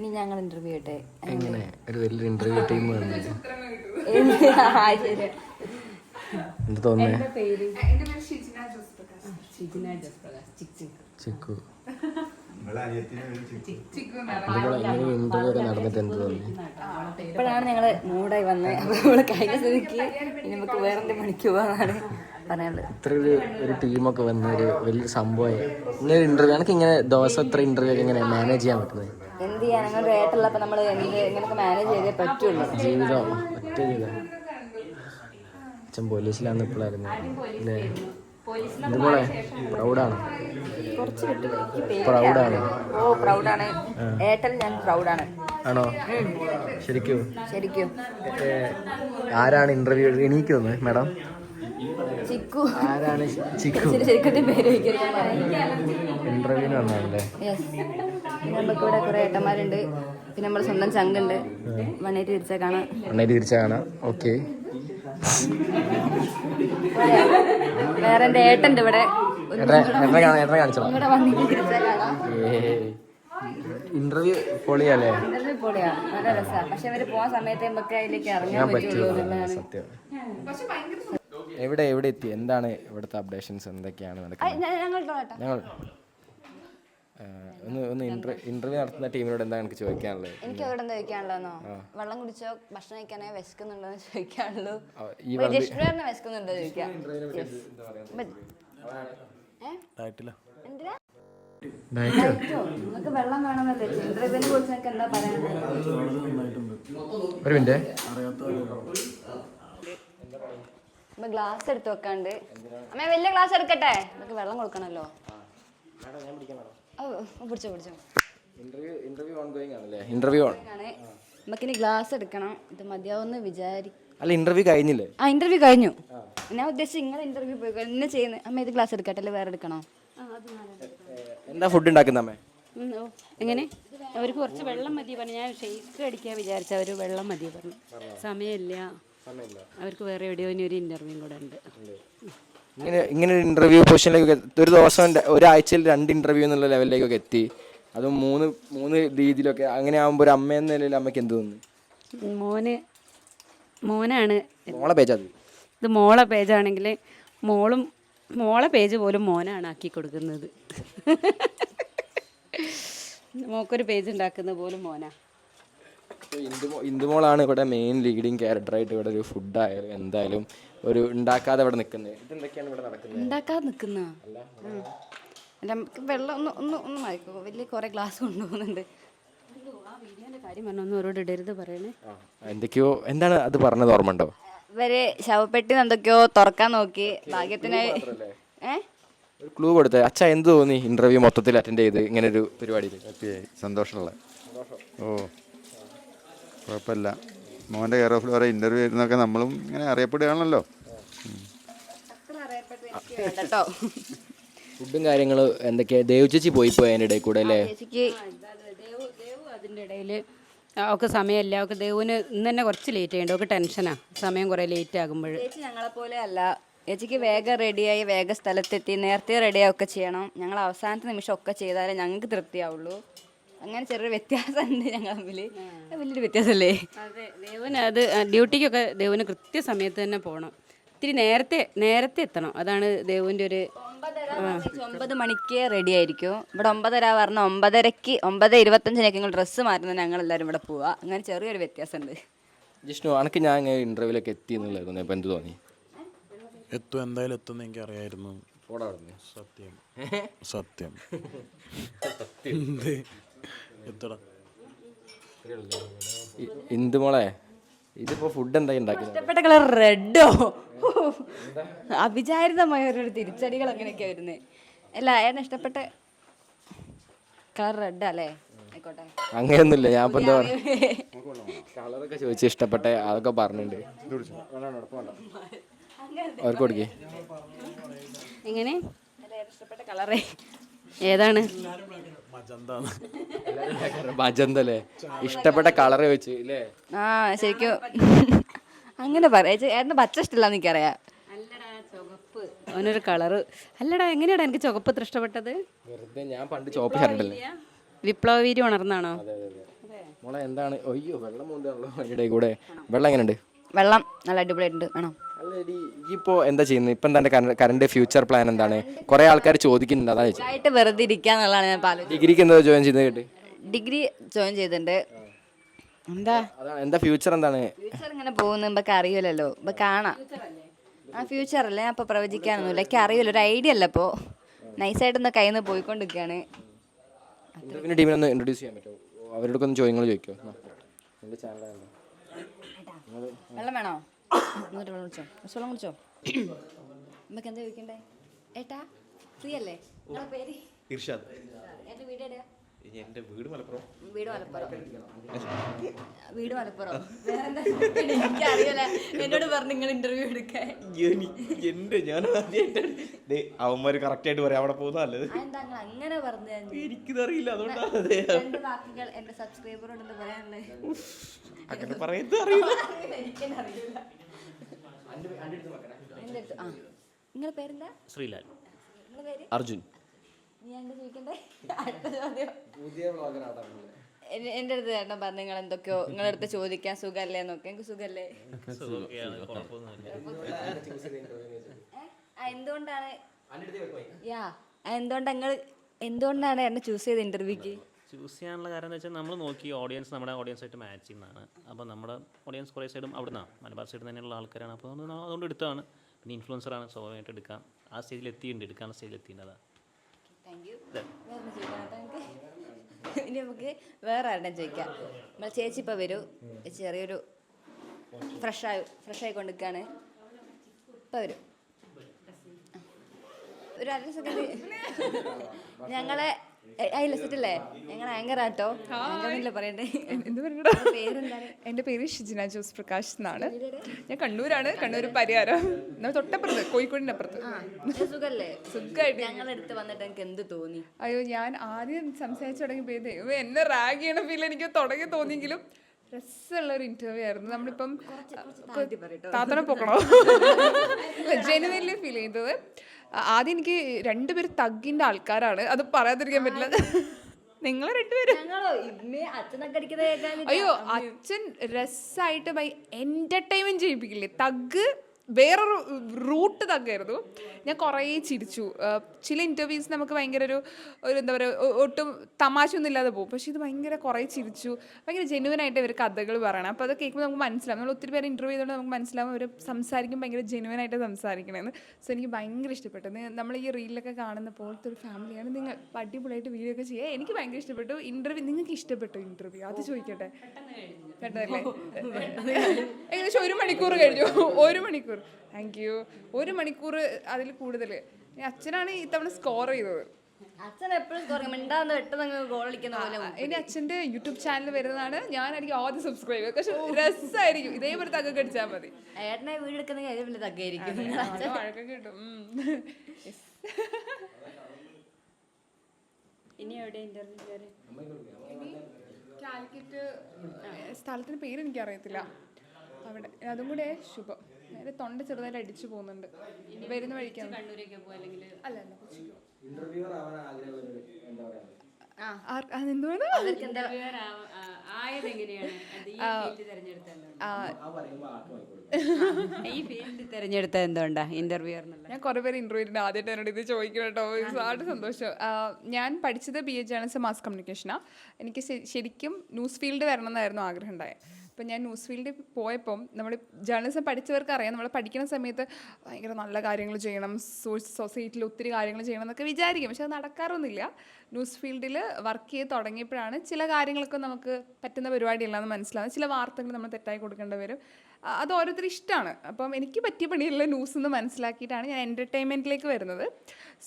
ഇനി ഞങ്ങൾ ഇന്റർവ്യൂ ഇട്ടെ എങ്ങനെ? ഒരു വലിയൊരു ഇന്റർവ്യൂ ടീം വന്നു ആ, ശരി. എന്ത് തോന്നുന്നേ? എന്റെ പേര് ചിക്കു. അതുപോലെ ഇങ്ങനെ ഇന്റർവ്യൂ ഒക്കെ നടന്നിട്ട് എന്ത് തോന്നി? ഇപ്പോഴാണ് ഞങ്ങൾ മൂടായി വന്നത് അപ്പോൾ കഴിഞ്ഞ സ്ഥിതിക്ക് ഇനി നമുക്ക് വേറെ പണിക്ക് പോവാന്നാണ് പറയാനുള്ളത്. ഇത്ര ഒരു ഒരു ടീമൊക്കെ വന്ന ഒരു വലിയൊരു സംഭവമായി. ഇങ്ങനെ ഇന്റർവ്യൂ എനിക്ക് ഇങ്ങനെ ദിവസം ഇത്ര ഇന്റർവ്യൂ ഒക്കെ ഇങ്ങനെ മാനേജ് ചെയ്യാൻ പറ്റുന്നത്? എന്ത് ചെയ്യാൻ ഞങ്ങൾ റേറ്റുള്ളപ്പോ നമ്മൾ എന്ത് ഇങ്ങനൊക്കെ മാനേജ് ചെയ്തേ പറ്റുള്ളൂ. ജീവിതം ഒറ്റ ജീവിതം അച്ഛൻ പോലീസിലാന്ന് ഇപ്പോഴായിരുന്നു അല്ലേ ഇതുപോലെ പ്രൗഡാണ്? കുറച്ച് കിട്ടും പേര് പ്രൗഡാണ്? ഓ പ്രൗഡാണ്. ഏട്ടൻ ഞാൻ പ്രൗഡാണ്. ആണോ? ശരിക്കും? ശരിക്കും. ഏ, ആരാണ് ഇന്റർവ്യൂ എണീക്കുന്നത് മാഡം. ചിക്കു. ആരാണ് ചിക്കു. ശരി ശരിക്കും പേര്. ഇന്റർവ്യൂവിന് വന്നാണല്ലേ Yes. നമുക്ക് ഇവിടെ കുറെ ഏട്ടന്മാരുണ്ട്. പിന്നെ നമ്മുടെ സ്വന്തം ചങ്കുണ്ട് വണ്ണേറ്റ് തിരിച്ചാൽ കാണാം. അണ്ണേരി തിരിച്ച കാണാം. ഓക്കെ വേറെ എന്റെ ഏട്ടന്റെ ഇവിടെ. ഇന്റർവ്യൂ പൊളിയല്ലേ? ഇന്റർവ്യൂ പൊളിയാ. നല്ല പക്ഷെ അവർ പോവാൻ സമയത്ത് നമുക്ക് അതിലേക്ക് ഇറങ്ങാൻ പറ്റുള്ളൂ എന്നുള്ളതാണ് സത്യം. എവിടെ എവിടെ എത്തി? എന്താണ് ഇവിടുത്തെ അപ്ഡേഷൻസ് എന്തൊക്കെയാണ് ഞങ്ങൾ ഒന്ന് ഒന്ന് ഇന്റർവ്യൂ നടത്തുന്ന ടീമിനോട് എന്താണ് എനിക്ക് ചോദിക്കാനുള്ളത്? എനിക്ക് അവരോട് എന്താ ചോദിക്കാനുള്ളതെന്നോ? വെള്ളം കുടിച്ചോ? ഭക്ഷണം കഴിക്കാനേ? വിശക്കുന്നുണ്ടോ എന്ന് ചോദിക്കാനുള്ളൂ. ഈ രജിസ്റ്ററിനെ വിശക്കുന്നുണ്ടോ ചോദിക്കാം? നിങ്ങക്ക് വെള്ളം വേണമെന്നല്ലേ ഇന്റർവ്യൂവിനെ കുറിച്ച് നിങ്ങൾക്ക് എന്താ പറയാനുള്ളത്? ഒരു മിനിറ്റ്. ഗ്ലാസ് എടുത്ത് വെക്കാണ്ട്. അമ്മ വലിയ ഗ്ലാസ് എടുക്കട്ടെ? നമുക്ക് വെള്ളം കൊടുക്കണല്ലോ. ഞാൻ ഓ, പിടിച്ചോ പിടിച്ചോ. ഇന്റർവ്യൂ ഇന്റർവ്യൂ ഓൺ ഗോയിങ് ആണല്ലേ ഇന്റർവ്യൂ ഓൺ ആണ്. നമുക്കിനി ഗ്ലാസ് എടുക്കണം. ഇത് മതിയാവുമെന്ന് വിചാരി അല്ല ഇന്റർവ്യൂ കഴിഞ്ഞില്ലേ? ആ ഇന്റർവ്യൂ കഴിഞ്ഞു. ഞാൻ ഉദ്ദേശിച്ചു ഇങ്ങനെ ഇന്റർവ്യൂ പോയി എന്നെ ചെയ്യുന്നത് അമ്മ ഇത് ഗ്ലാസ് എടുക്കട്ടെ അല്ലെ? വേറെ എടുക്കണോ? എന്താ ഫുഡ് ഉണ്ടാക്കുന്ന അമ്മേ? എങ്ങനെ? അവർക്ക് കുറച്ച് വെള്ളം മതി പറഞ്ഞു. ഞാൻ ഷെയ്ക്ക് അടിക്കാൻ വിചാരിച്ച. അവർ വെള്ളം മതി പറഞ്ഞു. സമയമില്ല. അവർക്ക് വേറെ എവിടെയോ ഇനി ഒരു ഇന്റർവ്യൂ കൂടെ ഉണ്ട്. ഇങ്ങനെ ഇങ്ങനെ ഒരു ഇന്റർവ്യൂ പൊസിഷനിലേക്ക് ഒരു ദിവസം ഒരാഴ്ചയിൽ രണ്ട് ഇന്റർവ്യൂ എന്നുള്ള ലെവലിലേക്കൊക്കെ എത്തി. അതും മൂന്ന് മൂന്ന് രീതിയിലൊക്കെ. അങ്ങനെ ആകുമ്പോൾ ഒരു അമ്മ എന്ന നിലയിൽ അമ്മയ്ക്ക് എന്ത് തോന്നുന്നു? മോന് മോനാണ്. മോളെ പേജ് അത്. ഇത് മോളെ പേജാണെങ്കിൽ മോളും മോളെ പേജ് പോലും മോനാണ് ആക്കി കൊടുക്കുന്നത്. മോക്കൊരു പേജ് ഉണ്ടാക്കുന്നത് പോലും മോനാ. ഇന്ദുമോ ഇന്ദുമോളാണ് ഇവിടെ മെയിൻ ലീഡിങ് ക്യാരക്ടറായിട്ട് ഇവിടെ ഒരു ഫുഡായാലും എന്തായാലും ഒരു ഉണ്ടാക്കാതെ ഇവിടെ നിൽക്കുന്നത്. ഇതെന്തൊക്കെയാണ് ഇവിടെ നടക്കുന്നത്? ഉണ്ടാക്കാതെ നിക്കുന്ന അല്ല. നമുക്ക് വെള്ളം ഒന്ന് ഒന്ന് ഒന്ന് മയക്കോ. വലിയ കുറെ ഗ്ലാസ് കൊണ്ടുപോകുന്നുണ്ട്. കാര്യം അവരോട് ഇടരുത് പറയണേ. ആ, എന്തൊക്കെയോ എന്താണ് അത് പറഞ്ഞത് ഓർമ്മ ഉണ്ടോ? ഇവർ ശവപ്പെട്ടി എന്തൊക്കെയോ തുറക്കാൻ നോക്കി. ഭാഗ്യത്തിനായി ഒരു ക്ലൂ കൊടുത്തേ. അച്ഛാ എന്ത് തോന്നി ഇന്റർവ്യൂ മൊത്തത്തിൽ അറ്റൻഡ് ചെയ്ത് ഇങ്ങനെ ഒരു പരിപാടിയിൽ സന്തോഷമുള്ള ഓ. കുഴപ്പമില്ല. മോന്റെ കെയർ ഓഫിൽ ഓരോ ഇന്റർവ്യൂ ഇരുന്നൊക്കെ നമ്മളും ഇങ്ങനെ അറിയപ്പെടുകയാണല്ലോ. കേട്ടോ ഫുഡും കാര്യങ്ങളും എന്തൊക്കെയാ ദേവചേച്ചി പോയി പോയി അതിന്റെ ഇടയിൽ കൂടെ അല്ലേ? ചേച്ചിക്ക് ദേവ് ദേവ് അതിന്റെ ഇടയിൽ അവൾക്ക് സമയമില്ല. അവൾക്ക് ദേവുവിന് ഇന്ന് തന്നെ കുറച്ച് ലേറ്റ് ആയിട്ട് അവൾക്ക് ടെൻഷനാ സമയം കുറേ ലേറ്റ് ആകുമ്പോൾ ചേച്ചി ഞങ്ങളെപ്പോലെ അല്ല. ചേച്ചിക്ക് വേഗം റെഡിയായി വേഗം സ്ഥലത്തെത്തി നേരത്തെ റെഡിയായി ചെയ്യണം. ഞങ്ങൾ അവസാനത്തെ നിമിഷം ഒക്കെ ചെയ്താലേ ഞങ്ങൾക്ക് തൃപ്തിയാവുള്ളൂ. അങ്ങനെ ചെറിയൊരു വ്യത്യാസമുണ്ട് ഞങ്ങൾ തമ്മിൽ. വലിയൊരു വ്യത്യാസമല്ലേ? അതെ ദേവന് അത് ഡ്യൂട്ടിക്കൊക്കെ ദേവന് കൃത്യസമയത്ത് തന്നെ പോകണം. ഇത്തിരി നേരത്തെ നേരത്തെ എത്തണം. അതാണ് ദേവുവിന്റെ ഒരു ഒമ്പത് മണിക്ക് റെഡി ആയിരിക്കും. ഇവിടെ ഒമ്പതര പറഞ്ഞ ഒമ്പതരക്ക് ഒമ്പത് ഇരുപത്തഞ്ചിനൊക്കെ നിങ്ങൾ ഡ്രസ്സ് മാറുന്നത് ഞങ്ങൾ എല്ലാവരും ഇവിടെ പോവാ. അങ്ങനെ ചെറിയൊരു വ്യത്യാസമുണ്ട്. ജിഷ്ണു അനക്ക് ഞാൻ ഇങ്ങനെ ഇന്റർവ്യൂലൊക്കെ എത്തി എന്നുള്ളത് തോന്നി അപ്പോൾ എന്ത് തോന്നി? എത്തും എന്തായാലും എത്തുന്ന എനിക്ക് അറിയായിരുന്നു. സത്യം. സത്യം. എന്ത്? എത്തടാ ഇന്ദുമോളെ ഇതിപ്പോ ഫുഡ് എന്താ ഉണ്ടാക്കുന്നത് ഇഷ്ടപ്പെട്ട കളർ റെഡോ അവിചാരിതമായ ഒരു തിരിച്ചടികൾ അങ്ങനെയൊക്കെ വരുന്നത് അല്ല ഏതാ ഇഷ്ടപ്പെട്ട കളർ റെഡ് അല്ലേ? ആയിക്കോട്ടെ. അങ്ങനെയൊന്നുമില്ല ഞാൻ ഇപ്പൊ എന്താ കളറൊക്കെ ചോദിച്ച് ഇഷ്ടപ്പെട്ട അതൊക്കെ പറഞ്ഞിട്ടുണ്ട്. അവർക്ക് കൊടുക്കേ. എങ്ങനെ? അല്ല, ഇഷ്ടപ്പെട്ട കളറേ ഏതാണ്? മജന്താന്ന്. മജന്തല്ലേ? ഇഷ്ടപ്പെട്ട കളറ് വെച്ച് ഇല്ലേ? ആ ശരിക്കും. അങ്ങനെ പറയാ ഏട്ടന് പച്ച ഇഷ്ടമില്ല എനിക്കറിയാം. ചുവപ്പ്. അവനൊരു കളറ്. അല്ലടാ എങ്ങനെയാടാ എനിക്ക് ചുവപ്പ് ഇത്ര ഇഷ്ടപ്പെട്ടത്? വെറുതെ ഞാൻ പണ്ട് ചോപ്പ് ഷർട്ടല്ലേ വിപ്ലവ വീര്യം ഉണർന്നാണോ? അതെ അതെ അതെ. മോളെ എന്താണ്? അയ്യോ വെള്ളം അതിന്റെ കൂടെ. വെള്ളം എങ്ങനെയുണ്ട്? വെള്ളം നല്ല അടിപൊളിയായിട്ടുണ്ട്. വേണം? അല്ലടി ഇപ്പോൾ എന്താ ചെയ്യുന്നത്? ഇപ്പം എന്താ കറണ്ട് ഫ്യൂച്ചർ പ്ലാൻ എന്താണ്? കുറേ ആൾക്കാർ ചോദിക്കുന്നുണ്ട് അതാണ് ആയിട്ട് വെറുതെ ഇരിക്കാന്നുള്ളതാണ് ഞാൻ ആലോചിച്ചത്. ഡിഗ്രിക്ക് എന്താ ജോയിൻ ചെയ്ത് കേട്ട്? ഡിഗ്രി ജോയിൻ ചെയ്തിട്ടുണ്ട്. എന്താ? അതാണ് എന്താ ഫ്യൂച്ചർ എന്താണ്? ഫ്യൂച്ചർ ഇങ്ങനെ പോകുന്നു നമുക്ക് അറിയില്ലല്ലോ ഇപ്പൊ കാണാം. ആ ഫ്യൂച്ചർ അല്ലേ ഞാൻ ഇപ്പൊ പ്രവചിക്കാനൊന്നുമില്ല എനിക്ക് അറിയില്ല. ഒരു ഐഡിയ അല്ല ഇപ്പോൾ നൈസായിട്ടൊന്ന് കയ്യിൽ നിന്ന് പോയിക്കൊണ്ടിരിക്കുകയാണ് ടീമിനെ ഒന്ന് ഇൻട്രൊഡ്യൂസ് ചെയ്യാൻ പറ്റുമോ? അവരോടൊക്കെ ഒന്ന് ചോദ്യങ്ങൾ ചോദിക്കോ. എന്റെ ചാനലാണ് വെള്ളം വേണോ? എന്നിട്ട് വിളിച്ചോ. കുടിച്ചോ വിളിച്ചോ. നമുക്ക് എന്താ ചോദിക്കണ്ടേ? ഏട്ടാ ഫ്രീ അല്ലേ പേര്? ഇർഷാദ്. എന്റെ വീട് എവിടെയാ? എന്റെ വീട് മലപ്പുറം. വീട് മലപ്പുറം. വീട് മലപ്പുറം? എനിക്കറിയില്ല. എന്നോട് പറഞ്ഞു നിങ്ങൾ ഇന്റർവ്യൂ എടുക്കാൻ. എനിക്ക് എന്റെ ഞാൻ ആദ്യമായിട്ട് കറക്റ്റ് ആയിട്ട് പറയാം അവിടെ പോകുന്ന നല്ലത്. അങ്ങനെ പറഞ്ഞു എനിക്കിതറിയില്ല അതുകൊണ്ടാണ് വാക്കുകൾ എന്റെ സബ്സ്ക്രൈബറോട് പറയാനുള്ളത്. അങ്ങനെ പറയുന്നത് അറിയില്ല. നിങ്ങളുടെ പേരെന്താ? ശ്രീലാൽ. നിങ്ങളുടെ പേര്? അർജുൻ. നീ എന്താ ചോദിക്കണ്ടേ? അടുത്ത ചോദ്യം എന്നെ- എന്റെ അടുത്ത് ചേട്ടൻ പറഞ്ഞു നിങ്ങൾ എന്തൊക്കെയോ നിങ്ങളുടെ അടുത്ത് ചോദിക്കാൻ സുഖല്ലേ എന്നൊക്കെ. എനിക്ക് സുഖല്ലേ? ആ, എന്തുകൊണ്ടാണ്? യാ ആ, എന്തുകൊണ്ടാ നിങ്ങൾ എന്തുകൊണ്ടാണ് എന്നെ ചൂസ് ചെയ്ത് ഇന്റർവ്യൂക്ക് ചൂസ് ചെയ്യാനുള്ള കാരണം എന്ന് വെച്ചാൽ നമ്മൾ നോക്കി ഓഡിയൻസ് നമ്മുടെ ഓഡിയൻസായിട്ട് മാച്ച് ചെയ്യുന്നതാണ്. അപ്പോൾ നമ്മുടെ ഓഡിയൻസ് കുറേ സൈഡും അവിടെ നിന്നാണ് മലബാർ സൈഡിൽ തന്നെയുള്ള ആൾക്കാരാണ്. അപ്പോൾ അതുകൊണ്ട് നാ- അതുകൊണ്ട് എടുത്താണ് പിന്നെ ഇൻഫ്ലുവൻസറാണ് സ്വാഭാവികമായിട്ട് എടുക്കാം. ആ സ്റ്റേജിൽ എത്തിയിട്ടുണ്ട്. എടുക്കാനുള്ള സ്റ്റേജിൽ എത്തിയിട്ടുണ്ട്. താങ്ക് യു വേറെ ഇനി നമുക്ക് വേറെ ആരുടെ ചോദിക്കാം. നമ്മൾ ചേച്ചി ഇപ്പോൾ വരൂ. ചെറിയൊരു ഫ്രഷായി ഫ്രഷായി കൊണ്ടിരിക്കുകയാണ് ഇപ്പോൾ വരും. ഒരു അര സെക്കൻഡ് ഞങ്ങളെ അയില്ല സെറ്റല്ലേ ഞങ്ങൾ ആങ്കർ ആട്ടോ പറയണ്ടേ? എന്ത് പറയടാ പേരെന്താണ്? എന്റെ പേര് ഷിജിന ജോസ് പ്രകാശ് എന്നാണ്. ഞാൻ കണ്ണൂരാണ്. കണ്ണൂർ പരിഹാരം നമ്മൾ തൊട്ടപ്പുറത്ത് കോഴിക്കോടിന്റെ അപ്പുറത്ത്. സുഖല്ലേ? സുഖമായിട്ട് ഞങ്ങളുടെ അടുത്ത് വന്നിട്ട് എനിക്ക് എന്ത് തോന്നി? അയ്യോ ഞാൻ ആദ്യം സംസാരിച്ചു തുടങ്ങി പോയത് എന്നെ റാഗ് ചെയ്യണ ഫീൽ എനിക്ക് തുടങ്ങി തോന്നിയെങ്കിലും രസമുള്ള ഒരു ഇന്റർവ്യൂ ആയിരുന്നു. നമ്മളിപ്പം താത്തനെ പൊക്കണോ? ജനുവനിൽ ഫീൽ ചെയ്തത്. ആദ്യം എനിക്ക് രണ്ടുപേര് തഗ്ഗിന്റെ ആൾക്കാരാണ്. അത് പറയാതിരിക്കാൻ പറ്റില്ല. നിങ്ങൾ രണ്ടുപേരും? അയ്യോ അച്ഛൻ രസമായിട്ട് ബൈ എന്റർടൈൻമെന്റ് ചെയ്യിപ്പിക്കില്ലേ? തഗ് വേറൊരു റൂട്ട് തകയായിരുന്നു ഞാൻ കുറേ ചിരിച്ചു. ചില ഇന്റർവ്യൂസ് നമുക്ക് ഭയങ്കര ഒരു ഒരു എന്താ പറയുക ഒട്ടും തമാശ ഒന്നും ഇല്ലാതെ പോകും. പക്ഷേ ഇത് ഭയങ്കര കുറേ ചിരിച്ചു. ഭയങ്കര ജെനുവൻ ആയിട്ട് ഇവർ കഥകൾ പറയണം. അപ്പോൾ അത് കേൾക്കുമ്പോൾ നമുക്ക് മനസ്സിലാവും. നമ്മൾ ഒത്തിരി പേര് ഇന്റർവ്യൂ ചെയ്തുകൊണ്ട് നമുക്ക് മനസ്സിലാവും അവർ സംസാരിക്കും ഭയങ്കര ജെനുവൻ ആയിട്ട് സംസാരിക്കണമെന്ന് സോ എനിക്ക് ഭയങ്കര ഇഷ്ടപ്പെട്ടു. നമ്മൾ ഈ റീലിലൊക്കെ കാണുന്ന പോലത്തെ ഒരു ഫാമിലിയാണ് നിങ്ങൾ അടിപൊളിയായിട്ട് വീഡിയോ ഒക്കെ ചെയ്യുക എനിക്ക് ഭയങ്കര ഇഷ്ടപ്പെട്ടു. ഇന്റർവ്യൂ നിങ്ങൾക്ക് ഇഷ്ടപ്പെട്ടു ഇന്റർവ്യൂ അത് ചോദിക്കട്ടെ. പെട്ടെന്നല്ലേ ഏകദേശം ഒരു മണിക്കൂർ കഴിഞ്ഞു. ഒരു മണിക്കൂർ. താങ്ക് യു ഒരു മണിക്കൂർ അതിൽ കൂടുതൽ. അച്ഛനാണ് ഇത്തവണ സ്കോർ ചെയ്തത്. അച്ഛൻ എപ്പോഴും കുറയും മിണ്ടാന്ന് പെട്ടെന്ന് ഗോൾ അടിക്കുന്ന പോലെ ഇനി അച്ഛന്റെ യൂട്യൂബ് ചാനൽ വരുന്നതാണ്. ഞാനായിരിക്കും ആദ്യം സബ്സ്ക്രൈബ് പക്ഷെ രസമായിരിക്കും ഇതേപോലെ തക്കൊക്കെ അടിച്ചാൽ മതി. ഏട്ടനെ വീട് വഴക്കൊക്കെ കിട്ടും. ഇനി എവിടെ ഇന്റർവ്യൂ കയറി കാലിക്കറ്റ് സ്ഥലത്തിന്റെ പേര് എനിക്കറിയത്തില്ല. അവിടെ. അതും കൂടെ ശുഭം. നേരെ തൊണ്ട ചെറുതായിട്ട് അടിച്ചു പോകുന്നുണ്ട്. വരുന്ന വഴിക്കാണ് കണ്ണൂരേക്ക് പോകും അല്ലെങ്കിൽ അല്ല അല്ല. കൊച്ചിക്ക് പോകും. ഇന്റർവ്യൂവർ ആവാൻ ആഗ്രഹമുള്ളവർ എന്താ പറയുക ആർ- അതെന്തുവാണ്? അവർക്ക് എന്താ ആയത് എങ്ങനെയാണ്? അത് ഈ ഫീൽഡ് തിരഞ്ഞെടുത്ത ഈ ഫീൽഡ് തിരഞ്ഞെടുത്ത എന്തുകൊണ്ടാ? ഇന്റർവ്യൂ ഞാൻ കുറേ പേര് ഇന്റർവ്യൂവിന്റെ ആദ്യമായിട്ട് എന്നോട് ഇത് ചോദിക്കണം കേട്ടോ. ഒരുപാട് സന്തോഷം. ഞാൻ പഠിച്ചത് ബി എ ജേണൽസ് മാസ് കമ്മ്യൂണിക്കേഷനാണ് എനിക്ക് ശരിക്കും ന്യൂസ് ഫീൽഡ് വരണം എന്നായിരുന്നു ആഗ്രഹം ഉണ്ടായത് അപ്പം ഞാൻ ന്യൂസ് ഫീൽഡിൽ പോയപ്പം നമ്മൾ ജേർണലിസം പഠിച്ചവർക്ക് അറിയാം നമ്മൾ പഠിക്കുന്ന സമയത്ത് ഭയങ്കര നല്ല കാര്യങ്ങൾ ചെയ്യണം സൊസൈറ്റിയിൽ ഒത്തിരി കാര്യങ്ങൾ ചെയ്യണം എന്നൊക്കെ വിചാരിക്കും. പക്ഷെ അത് നടക്കാറൊന്നുമില്ല. ന്യൂസ് ഫീൽഡിൽ വർക്ക് ചെയ്ത് തുടങ്ങിയപ്പോഴാണ് ചില കാര്യങ്ങളൊക്കെ നമുക്ക് പറ്റുന്ന പരിപാടിയല്ലാന്ന് മനസ്സിലാവുന്നത്. ചില വാർത്തകൾ നമ്മൾ തെറ്റായി കൊടുക്കേണ്ടി വരും. അത് ഓരോരുത്തർ ഇഷ്ടമാണ്. അപ്പം എനിക്ക് പറ്റിയ പണിയുള്ള ന്യൂസ് എന്ന് മനസ്സിലാക്കിയിട്ടാണ് ഞാൻ എന്റർടൈൻമെന്റിലേക്ക് വരുന്നത്.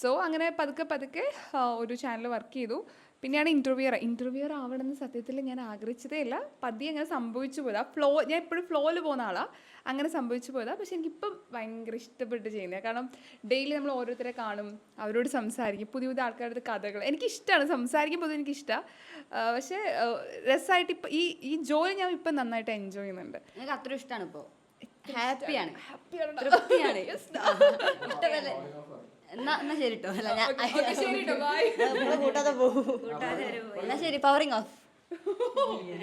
സോ അങ്ങനെ പതുക്കെ പതുക്കെ ഒരു ചാനൽ വർക്ക് ചെയ്തു. പിന്നെയാണ് ഇന്റർവ്യൂർ ഇന്റർവ്യൂർ ആവണമെന്ന് സത്യത്തിൽ ഞാൻ ആഗ്രഹിച്ചതേ ഇല്ല പതിയെ അങ്ങനെ സംഭവിച്ചു പോയതാ. ഫ്ലോ ഞാൻ എപ്പോഴും ഫ്ലോയിൽ പോകുന്ന ആളാണ് അങ്ങനെ സംഭവിച്ചു പോയതാ. പക്ഷെ എനിക്കിപ്പം ഭയങ്കര ഇഷ്ടപ്പെട്ട് ചെയ്യുന്നത് കാരണം ഡെയിലി നമ്മൾ ഓരോരുത്തരെ കാണും അവരോട് സംസാരിക്കും പുതിയ പുതിയ ആൾക്കാരുടെ കഥകൾ. എനിക്കിഷ്ടമാണ് സംസാരിക്കും പൊതുവെ എനിക്കിഷ്ടമാണ് പക്ഷേ രസമായിട്ട് ഇപ്പം ഈ ഈ ജോലി ഞാൻ ഇപ്പം നന്നായിട്ട് എൻജോയ് ചെയ്യുന്നുണ്ട്. എനിക്ക് അത്ര ഇഷ്ടമാണ് ഇപ്പോൾ ഹാപ്പിയാണ് ഹാപ്പിയാണ് തൃപ്തിയാണ്. ഇഷ്ടമല്ലേ? എന്നാ എന്നാ ശരി കേട്ടോ അല്ല ഞാൻ കൂട്ടാതെ പോകും എന്നാ ശരി പവറിങ് ഓഫ്